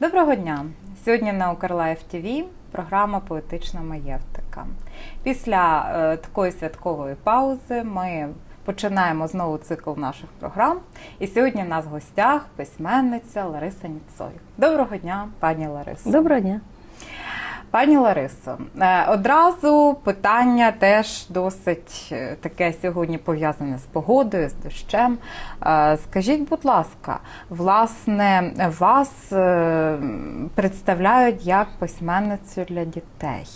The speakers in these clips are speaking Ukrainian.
Доброго дня! Сьогодні на Укрлайф ТВ програма Поетична маєвтика. Після е, такої святкової паузи ми починаємо знову цикл наших програм. І сьогодні в нас в гостях письменниця Лариса Ніцой. Доброго дня, пані Ларисо. Доброго дня. Пані Ларисо, е, одразу питання теж досить е, таке сьогодні пов'язане з погодою, з дощем. Е, Скажіть, будь ласка, власне, вас представляють як письменницю для дітей.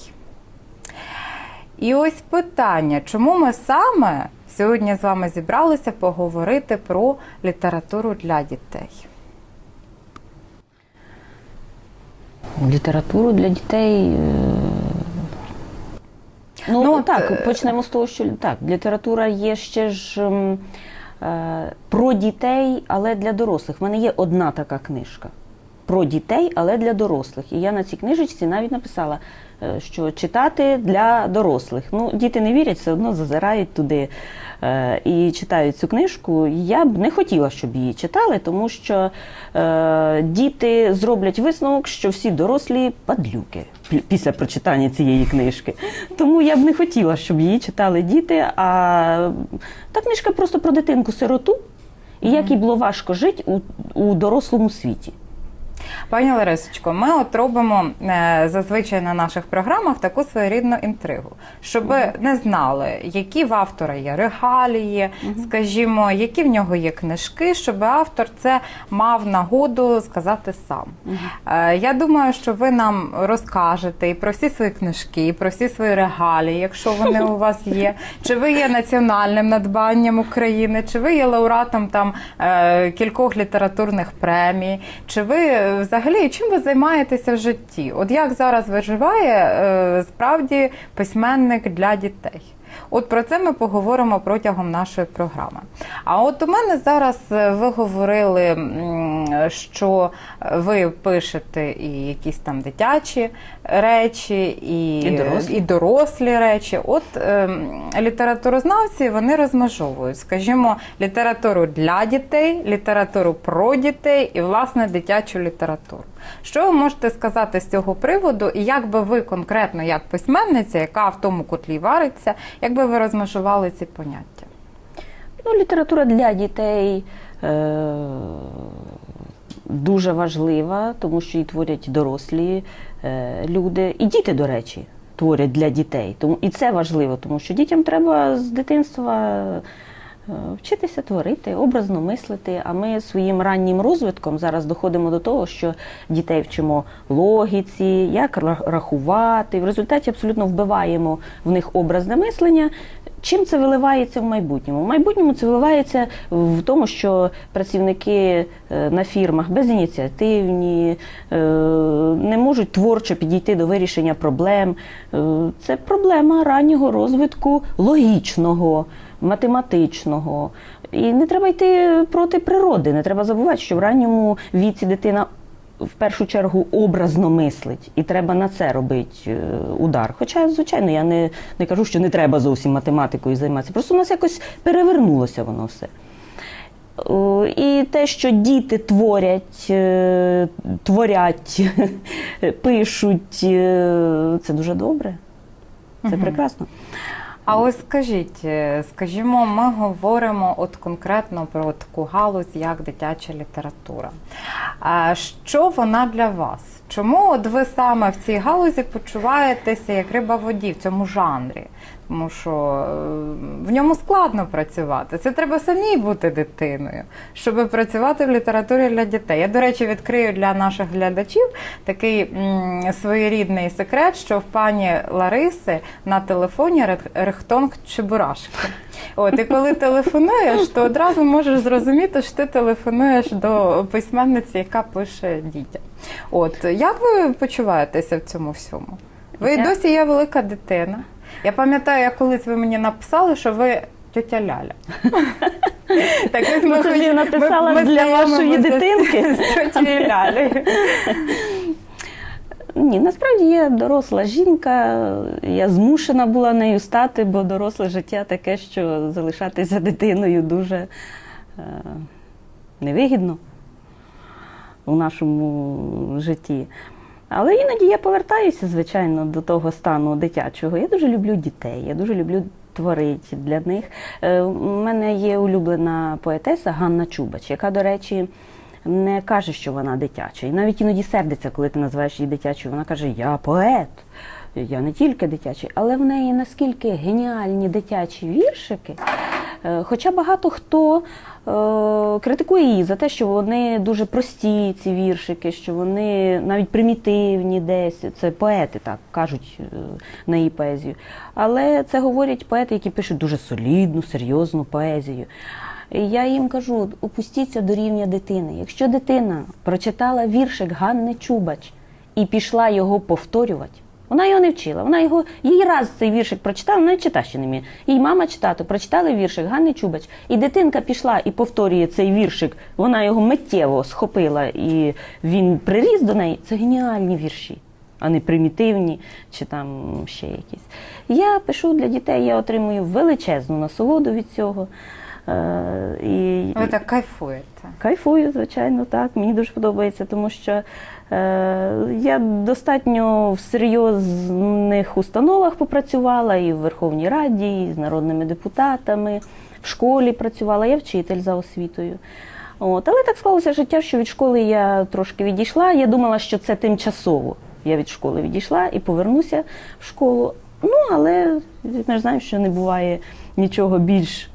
І ось питання, чому ми саме сьогодні з вами зібралися поговорити про літературу для дітей? Літературу для дітей. е, Ну, Ну, так, е, почнемо з того, що так, література є ще ж е, про дітей, але для дорослих. В мене є одна така книжка. Про дітей, але для дорослих. І я на цій книжечці навіть написала, е, що читати для дорослих. Ну, діти не вірять, все одно зазирають туди і читають цю книжку. Я б не хотіла, щоб її читали, тому що е, діти зроблять висновок, що всі дорослі падлюки пі- після прочитання цієї книжки. Тому я б не хотіла, щоб її читали діти. А та книжка просто про дитинку-сироту, і як їй було важко жити у, у дорослому світі. Пані Ларисочко, ми от робимо е, зазвичай на наших програмах таку своєрідну інтригу, щоб не знали, які в автора є регалії, скажімо, які в нього є книжки, щоб автор це мав нагоду сказати сам. Е, Я думаю, що ви нам розкажете і про всі свої книжки, і про всі свої регалії, якщо вони у вас є. Чи ви є національним надбанням України, чи ви є лауреатом там е, кількох літературних премій, чи ви взагалі чим ви займаєтеся в житті? От як зараз виживає е, справді письменник для дітей? От про це ми поговоримо протягом нашої програми. А от у мене зараз е, ви говорили, що ви пишете і якісь там дитячі речі, і, І дорослі. і дорослі речі. От ем, літературознавці вони розмежовують, скажімо, літературу для дітей, літературу про дітей і власне дитячу літературу. Що ви можете сказати з цього приводу, і як би ви конкретно, як письменниця, яка в тому котлі вариться, як би ви розмежували ці поняття? Ну, література для дітей е, дуже важлива, тому що її творять дорослі е, люди, і діти, до речі, творять для дітей. Тому і це важливо, тому що дітям треба з дитинства. Е, Вчитися творити, образно мислити. А ми своїм раннім розвитком зараз доходимо до того, що дітей вчимо логіці, як рахувати. В результаті абсолютно вбиваємо в них образне мислення. Чим це виливається в майбутньому? В майбутньому це виливається в тому, що працівники е, на фірмах безініціативні, е, не можуть творчо підійти до вирішення проблем. Це проблема раннього розвитку логічного, математичного. І не треба йти проти природи. Не треба забувати, що в ранньому віці дитина в першу чергу образно мислить, і треба на це робити е, удар. Хоча, звичайно, я не, не кажу, що не треба зовсім математикою займатися. Просто у нас якось перевернулося воно все. І те, що діти творять, е, творять, пишуть, е, це дуже добре. Це прекрасно. А ось скажіть, е, скажімо, ми говоримо от конкретно про таку галузь, як дитяча література. Що вона для вас? Чому от ви саме в цій галузі почуваєтеся як риба в воді в цьому жанрі? Тому що е, в ньому складно працювати. Це треба самій бути дитиною, щоб працювати в літературі для дітей. Я, до речі, відкрию для наших глядачів такий своєрідний секрет, що в пані Лариси на телефоні рихтонг Чебурашки. От, і коли телефонуєш, то одразу можеш зрозуміти, що ти телефонуєш до письменниці, яка пише дітям. От як ви почуваєтеся в цьому всьому? Ви Я- досі є велика дитина. Я пам'ятаю, як колись ви мені написали, що ви тетя Ляля. Так ось Ну, ж хоч- написала для вашої знайомимося з- дитинки. З Лялею. Ні, насправді я доросла жінка, я змушена була нею стати, бо доросле життя таке, що залишатися дитиною дуже е, невигідно. У нашому житті. Але іноді я повертаюся, звичайно, до того стану дитячого. Я дуже люблю дітей, я дуже люблю творити для них. Е, У мене є улюблена поетеса Ганна Чубач, яка, до речі, не каже, що вона дитяча. І навіть іноді сердиться, коли ти називаєш її дитячою. Вона каже: Я поет, я не тільки дитячий, але в неї наскільки геніальні дитячі віршики. Е, Хоча багато хто е, критикує її за те, що вони дуже прості, ці віршики, що вони навіть примітивні десь. Це поети так кажуть е, на її поезію. Але це говорять поети, які пишуть дуже солідну, серйозну поезію. Я їм кажу, опустіться до рівня дитини. Якщо дитина прочитала віршик Ганни Чубач і пішла його повторювати, вона його не вчила. Вона його їй раз цей віршик прочитала, вона й читати ще не вміє. Їй мама читати, прочитали віршик Ганни Чубач. І дитинка пішла і повторює цей віршик. Вона його миттєво схопила і він приріс до неї. Це геніальні вірші, а не примітивні чи там ще якісь. Я пишу для дітей, я отримую величезну насолоду від цього. Е, і, Ви так кайфуєте. Кайфую, звичайно, так. Мені дуже подобається, тому що я достатньо в серйозних установах попрацювала і в Верховній Раді, і з народними депутатами, в школі працювала, я вчитель за освітою. От. Але так склалося життя, що від школи я трошки відійшла. Я думала, що це тимчасово. Я від школи відійшла і повернуся в школу. Ну, але ми ж знаємо, що не буває нічого більш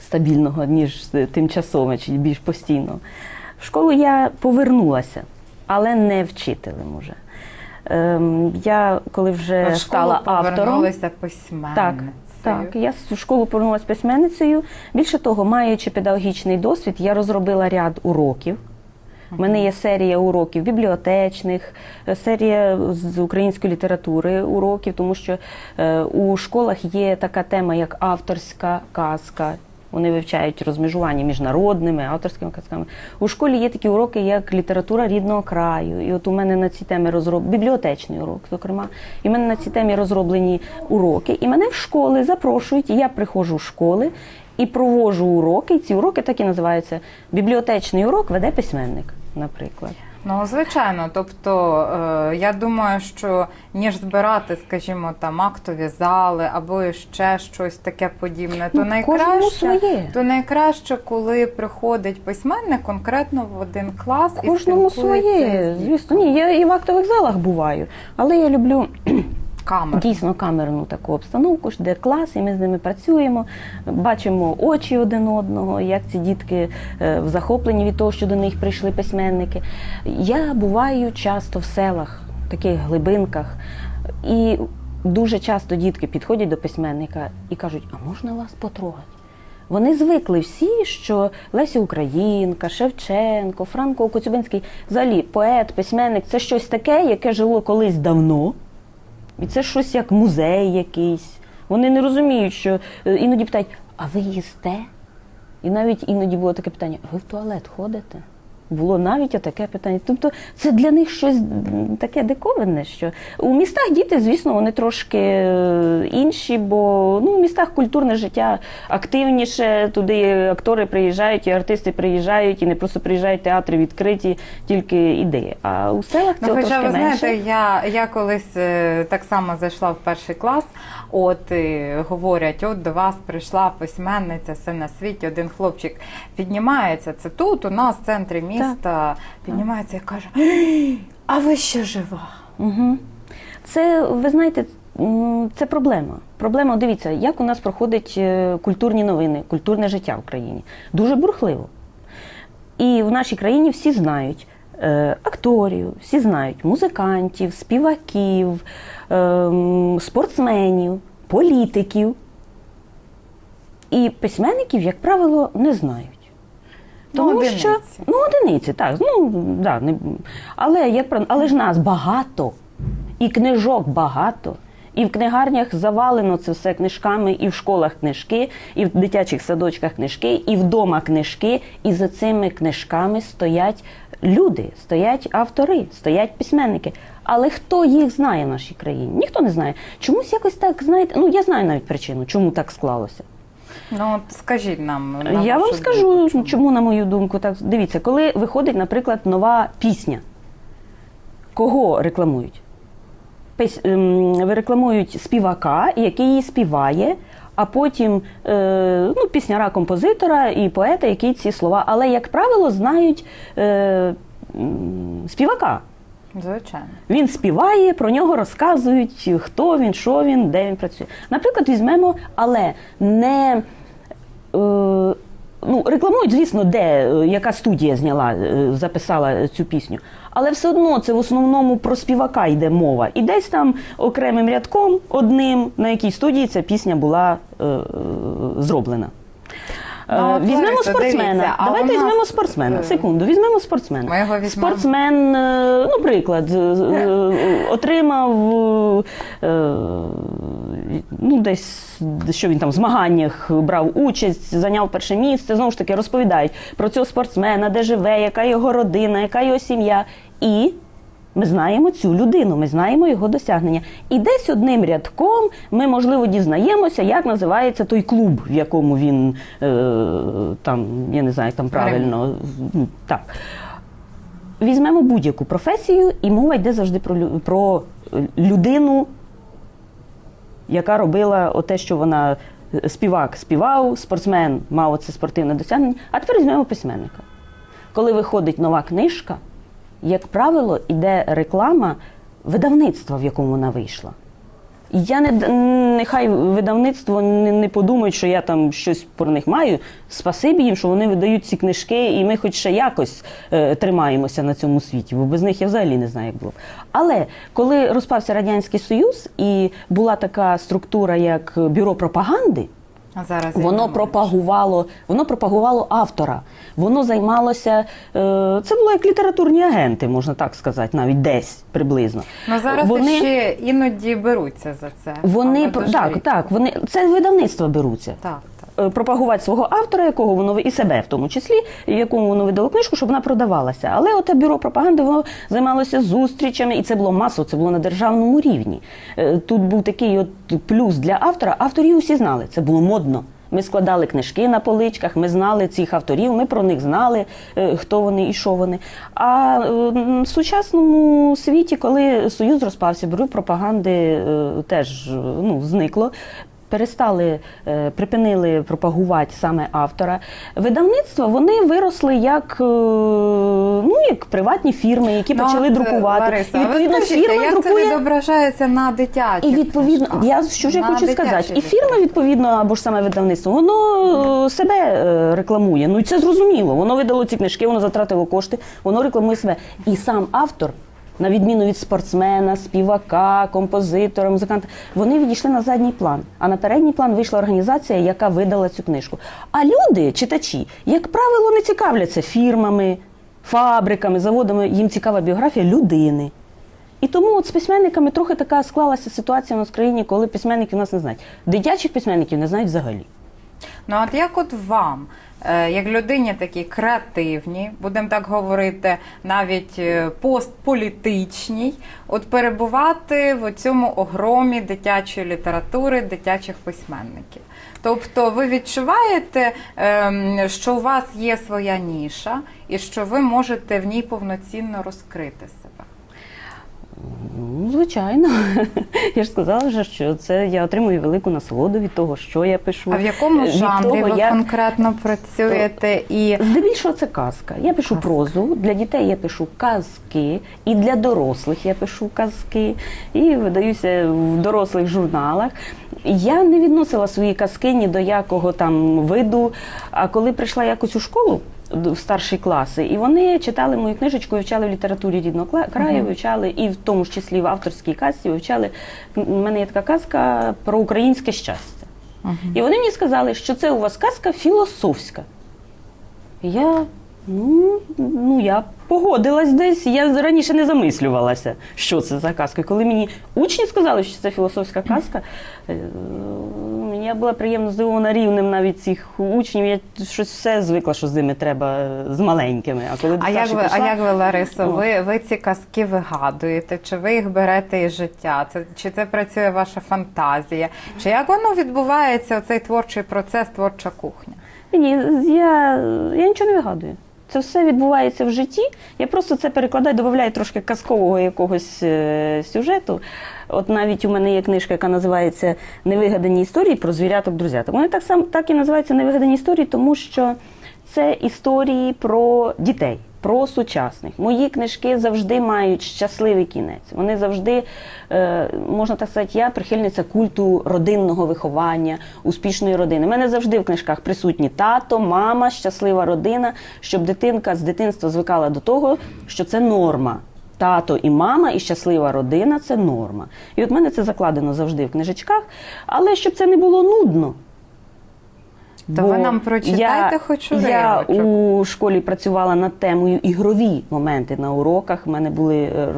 стабільного, ніж тимчасове чи більш постійного. В школу я повернулася, але не вчителем уже. Ем, я коли вже Ви в стала автором. письменницею. Так, я в школу повернулася письменницею. Більше того, маючи педагогічний досвід, я розробила ряд уроків. У мене є серія уроків бібліотечних, е, серія з української літератури уроків, тому що е, у школах є така тема, як авторська казка. Вони вивчають розмежування між народними, авторськими казками. У школі є такі уроки, як література рідного краю. І от у мене на ці теми розроб... бібліотечний урок, зокрема. І в мене на ці темі розроблені уроки. І мене в школи запрошують, і я приходжу в школи і проводжу уроки. І ці уроки так і називаються бібліотечний урок веде письменник, наприклад. Ну, звичайно, тобто е, я думаю, що ніж збирати, скажімо, там актові зали або ще щось таке подібне, то Ну, найкраще своє. то найкраще, коли приходить письменник конкретно в один клас і Кожному своє, звісно. Ні, я і в актових залах буваю, але я люблю камер. дійсно камерну таку обстановку, де клас, і ми з ними працюємо, бачимо очі один одного, як ці дітки е, в захопленні від того, що до них прийшли письменники. Я буваю часто в селах, в таких глибинках, і дуже часто дітки підходять до письменника і кажуть, а можна вас потрогати? Вони звикли всі, що Леся Українка, Шевченко, Франко Коцюбинський, взагалі поет, письменник це щось таке, яке жило колись давно. І це щось як музей якийсь. Вони не розуміють, що е, іноді питають, а ви їсте? І навіть іноді було таке питання: ви в туалет ходите? Було навіть таке питання. Тобто це для них щось таке диковинне, що у містах діти, звісно, вони трошки е, інші, бо ну, в містах культурне життя активніше. Туди актори приїжджають, і артисти приїжджають, і не просто приїжджають театри відкриті, тільки ідеї. А у селах Ну, цього хоча трошки ви знаєте, менше. я, я колись е, так само зайшла в перший клас. От і говорять, от до вас прийшла письменниця, все на світі. Один хлопчик піднімається. Це тут, у нас в центрі міста. Піднімається і каже: А ви ще жива? Угу. Це, ви знаєте, це проблема. Проблема, дивіться, як у нас проходять е, культурні новини, культурне життя в країні. Дуже бурхливо. І в нашій країні всі знають е, акторів, всі знають музикантів, співаків, е, спортсменів, політиків. І письменників, як правило, не знають. Ну, одиниці. що ну одиниці, так. Ну да, не але як але ж нас багато, і книжок багато. І в книгарнях завалено це все книжками, і в школах книжки, і в дитячих садочках книжки, і вдома книжки. І за цими книжками стоять люди, стоять автори, стоять письменники. Але хто їх знає в нашій країні? Ніхто не знає. Чомусь якось так знаєте. Ну я знаю навіть причину, чому так склалося. Ну, скажіть нам. на Я вам скажу, думку, чому. на мою думку, так. Дивіться, коли виходить, наприклад, нова пісня, кого рекламують? Пес- ем, рекламують співака, який її співає, а потім е, ну, пісняра композитора і поета, який ці слова. Але, як правило, знають е, співака. Звичайно. Він співає, про нього розказують, хто він, що він, де він працює. Наприклад, візьмемо, але не е, ну, рекламують, звісно, де е, яка студія зняла, е, записала цю пісню. Але все одно це в основному про співака йде мова. І десь там окремим рядком, одним, на якій студії ця пісня була е, е, зроблена. Ну, візьмемо Лариса, спортсмена. дивіться, Давайте нас, візьмемо спортсмена. Секунду, візьмемо спортсмена. Ми його візьмемо. Спортсмен, ну, приклад, отримав ну, десь, що він там в змаганнях брав участь, зайняв перше місце. Знову ж таки, розповідають про цього спортсмена, де живе, яка його родина, яка його сім'я. І ми знаємо цю людину, ми знаємо його досягнення. І десь одним рядком ми, можливо, дізнаємося, як називається той клуб, в якому він е, там, я не знаю, як там правильно. Так. Візьмемо будь-яку професію, і мова йде завжди про, про людину, яка робила те, що вона е, співак співав, спортсмен мав це спортивне досягнення. А тепер візьмемо письменника. Коли виходить нова книжка, як правило, йде реклама видавництва, в якому вона вийшла. Я не нехай видавництво не, не подумають, що я там щось про них маю. Спасибі їм, що вони видають ці книжки, і ми хоч ще якось е, тримаємося на цьому світі, бо без них я взагалі не знаю, як було. б. Але коли розпався Радянський Союз і була така структура, як бюро пропаганди, зараз Воно пропагувало, воно пропагувало автора. Воно займалося. Е, це було як літературні агенти, можна так сказати, навіть десь приблизно. Ну зараз вони, ще іноді беруться за це. вони так, так, вони це видавництва беруться. так, Пропагувати свого автора, якого воно і себе в тому числі, якому воно видало книжку, щоб вона продавалася. Але оте бюро пропаганди воно займалося зустрічами, і це було масово, це було на державному рівні. Е, Тут був такий от плюс для автора. Авторів усі знали, це було модно. Ми складали книжки на поличках, ми знали цих авторів, ми про них знали, е, хто вони і що вони. А е, в сучасному світі, коли Союз розпався, бюро пропаганди е, теж е, ну, зникло. Перестали, е, припинили пропагувати саме автора. Видавництва вони виросли як, е, ну, як приватні фірми, які Ну, почали от, друкувати. Лариса, і а ви відповідно скажіть, фірма як друкує. це відображається на дитячих І відповідно, книжках? я що ж я хочу сказати, і фірма відповідно або ж саме видавництво, воно е, себе е, рекламує. Ну і це зрозуміло. Воно видало ці книжки, воно затратило кошти, воно рекламує себе. І сам автор. На відміну від спортсмена, співака, композитора, музиканта, вони відійшли на задній план. А на передній план вийшла організація, яка видала цю книжку. А люди, читачі, як правило, не цікавляться фірмами, фабриками, заводами. Їм цікава біографія людини. І тому от з письменниками трохи така склалася ситуація у нас в країні, коли письменників нас не знають. Дитячих письменників не знають взагалі. Ну от як от вам, як людині такі креативні, будемо так говорити, навіть е, постполітичній, от перебувати в цьому огромі дитячої літератури, дитячих письменників. Тобто ви відчуваєте, ем, що у вас є своя ніша і що ви можете в ній повноцінно розкрити себе. Ну, звичайно. Я ж сказала вже, що це я отримую велику насолоду від того, що я пишу. А в якому Від жанрі того, ви як- конкретно працюєте і Здебільшого це казка. Я пишу Казка. прозу, для дітей я пишу казки, і для дорослих я пишу казки, і видаюся в дорослих журналах. Я не відносила свої казки ні до якого там виду. А коли прийшла якось у школу в старші класи, і вони читали мою книжечку, вивчали в літературі рідного краю, вивчали, і в тому ж числі в авторській казці вивчали. У мене є така казка про українське щастя. І вони мені сказали, що це у вас казка філософська. Я Ну, ну, я погодилась десь. Я раніше не замислювалася, що це за казка. Коли мені учні сказали, що це філософська казка, е, я була приємно здивована рівнем навіть цих учнів. Я щось все звикла, що з ними треба е, з маленькими. А коли А як ви, а як ви, Ларисо, О. ви, ви ці казки вигадуєте? Чи ви їх берете із життя? Це чи це працює ваша фантазія? Чи як воно відбувається? Оцей творчий процес, творча кухня? Ні, я, я нічого не вигадую. Це все відбувається в житті. Я просто це перекладаю, додаю трошки казкового якогось е, сюжету. От навіть у мене є книжка, яка називається Невигадані історії про звіряток друзяток. Вони так само так і називаються Невигадані історії, тому що це історії про дітей, про сучасних. Мої книжки завжди мають щасливий кінець. Вони завжди, е, можна так сказати, я прихильниця культу родинного виховання, успішної родини. У мене завжди в книжках присутні тато, мама, щаслива родина, щоб дитинка з дитинства звикала до того, що це норма. Тато і мама, і щаслива родина це норма. І от мене це закладено завжди в книжечках, але щоб це не було нудно. То ви нам прочитайте хоч Я у школі працювала над темою ігрові моменти на уроках. У мене були е,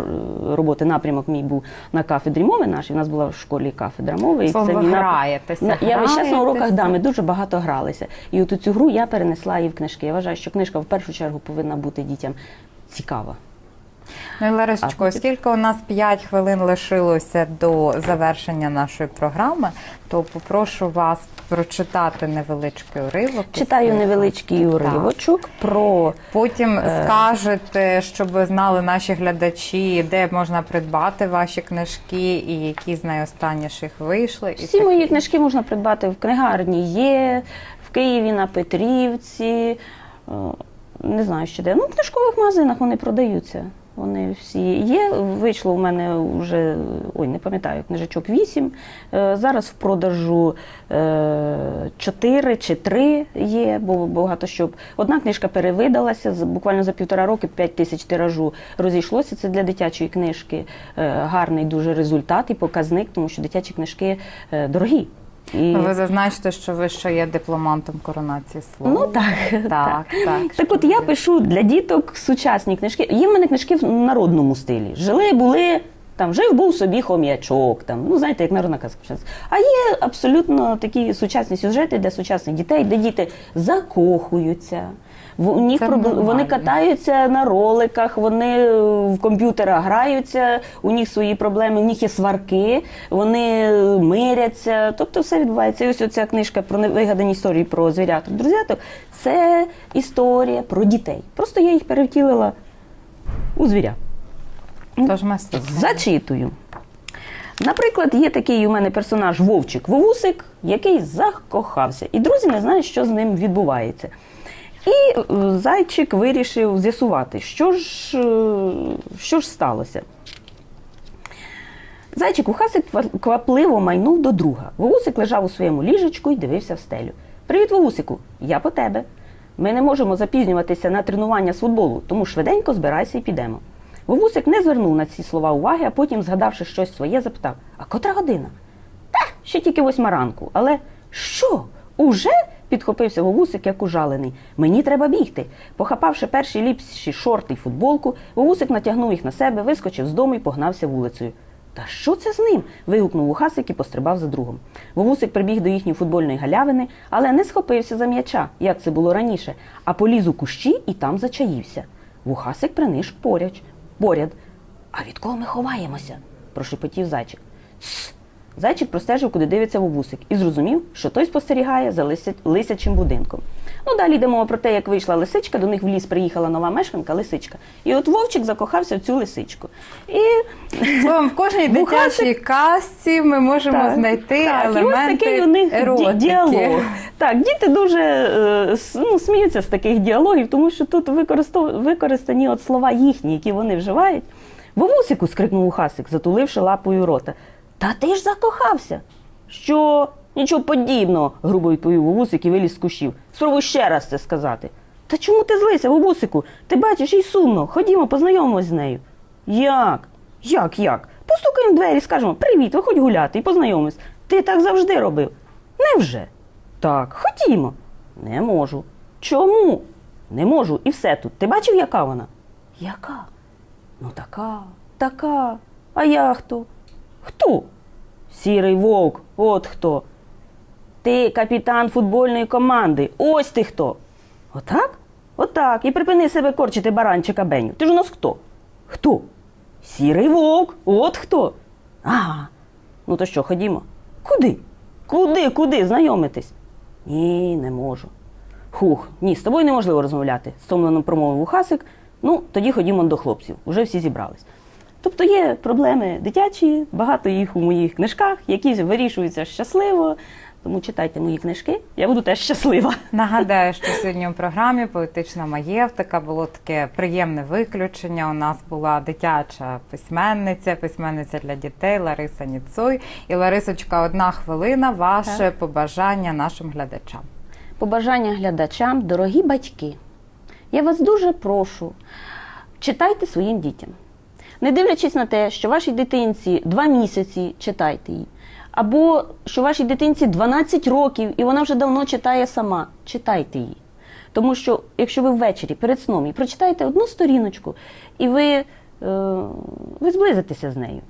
роботи, напрямок мій був на кафедрі мови нашій. У нас була в школі кафедра мови. Словом, ви мій напрям- граєтеся, На- Я весь час на уроках да, ми дуже багато гралися. І от цю гру я перенесла і в книжки. Я вважаю, що книжка в першу чергу повинна бути дітям цікава. Ну і Ларисочко, оскільки у нас 5 хвилин лишилося до завершення нашої програми, то попрошу вас прочитати невеличкий уривок. Читаю невеличкий уривочок про Потім Е. скажете, щоб знали наші глядачі, де можна придбати ваші книжки і які з найостанніших вийшли. І Всі таке. мої книжки можна придбати в книгарні є, в Києві на Петрівці. е, Не знаю, що де. Ну, в книжкових магазинах вони продаються. Вони всі є. Вийшло у мене вже, ой, не пам'ятаю, книжечок 8. Е, Зараз в продажу 4 чи 3 є, бо багато що. Одна книжка перевидалася, буквально за півтора роки 5 тисяч тиражу розійшлося. Це для дитячої книжки е, гарний дуже результат і показник, тому що дитячі книжки е, дорогі. І... Ви зазначите, що ви ще є дипломантом коронації слова. Ну так, так, так. Так от я пишу для діток сучасні книжки. Є в мене книжки в народному стилі. Жили, були, там жив був собі хом'ячок, там, ну знаєте, як народна казка. А є абсолютно такі сучасні сюжети для сучасних дітей, де діти закохуються. В- них проб- вони катаються на роликах, вони е, в комп'ютерах граються, у них свої проблеми, у них є сварки, вони е, миряться. Тобто все відбувається. І ось оця книжка про невигадані історії про звіряток, друзяток це історія про дітей. Просто я їх перевтілила у звіря. Тож ми. Зачитую. Наприклад, є такий у мене персонаж Вовчик Вовусик, який закохався, і друзі не знають, що з ним відбувається. І е, зайчик вирішив з'ясувати, що ж, е, що ж сталося. Зайчик Ухасик ква- квапливо майнув до друга. Вовусик лежав у своєму ліжечку і дивився в стелю. Привіт, Вовусику, я по тебе. Ми не можемо запізнюватися на тренування з футболу, тому швиденько збирайся і підемо. Вовусик не звернув на ці слова уваги, а потім, згадавши щось своє, запитав: А котра година? Та, ще тільки восьма ранку. Але що? Уже? підхопився Вовусик, як ужалений. Мені треба бігти. Похапавши перші ліпші шорти й футболку, Вовусик натягнув їх на себе, вискочив з дому і погнався вулицею. Та що це з ним? вигукнув Ухасик і пострибав за другом. Вовусик прибіг до їхньої футбольної галявини, але не схопився за м'яча, як це було раніше, а поліз у кущі і там зачаївся. Вухасик приниш поряд. Поряд. А від кого ми ховаємося? прошепотів зайчик. Тс. Зайчик простежив, куди дивиться вовусик, і зрозумів, що той спостерігає за лися- лисячим будинком. Ну, далі йде мова про те, як вийшла лисичка, до них в ліс приїхала нова мешканка лисичка. І от вовчик закохався в цю лисичку. І Словом, в кожній дитячій казці ми можемо Так, знайти так, і ось такий у них еротики. діалог. Так, діти дуже е, ну, сміються з таких діалогів, тому що тут використані от слова їхні, які вони вживають. Вовусику, скрикнув Ухасик, затуливши лапою рота. Та ти ж закохався. Що? Нічого подібного, грубо відповів Вовусик і виліз з кущів. Спробуй ще раз це сказати. Та чому ти злися, Вовусику? Ти бачиш, їй сумно. Ходімо, познайомимось з нею. Як? Як, як? Постукаємо в двері, скажемо привіт, виходь гуляти і познайомимось. Ти так завжди робив. Невже? Так, ходімо. Не можу. Чому? Не можу, і все тут. Ти бачив, яка вона? Яка? Ну така, така. А я хто? Хто? Сірий вовк, от хто. Ти капітан футбольної команди. Ось ти хто. Отак? Отак. І припини себе корчити баранчика Беню. Ти ж у нас хто? Хто? Сірий вовк. От хто. Ага. Ну то що, ходімо? Куди? Куди, куди знайомитись? Ні, не можу. Хух, ні, з тобою неможливо розмовляти. Стомлено промовив Ухасик. Ну, тоді ходімо до хлопців. Уже всі зібрались. Тобто є проблеми дитячі, багато їх у моїх книжках, які вирішуються щасливо. Тому читайте мої книжки, я буду теж щаслива. Нагадаю, що сьогодні у програмі Поетична маєвтика було таке приємне виключення. У нас була дитяча письменниця, письменниця для дітей Лариса Ніцуй. І Ларисочка, одна хвилина, ваше побажання нашим глядачам. Побажання глядачам, дорогі батьки, я вас дуже прошу, читайте своїм дітям. Не дивлячись на те, що вашій дитинці два місяці читайте її, або що вашій дитинці 12 років і вона вже давно читає сама, читайте її. Тому що, якщо ви ввечері перед сном і прочитаєте одну сторіночку, і ви, е, ви зблизитеся з нею,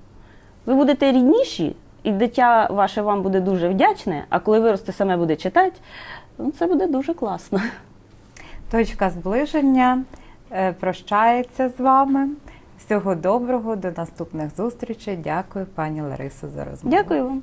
ви будете рідніші, і дитя ваше вам буде дуже вдячне, а коли виросте саме буде читати, ну, це буде дуже класно. Точка зближення е, прощається з вами. Всього доброго, до наступних зустрічей. Дякую, пані Ларисо, за розмову. Дякую вам.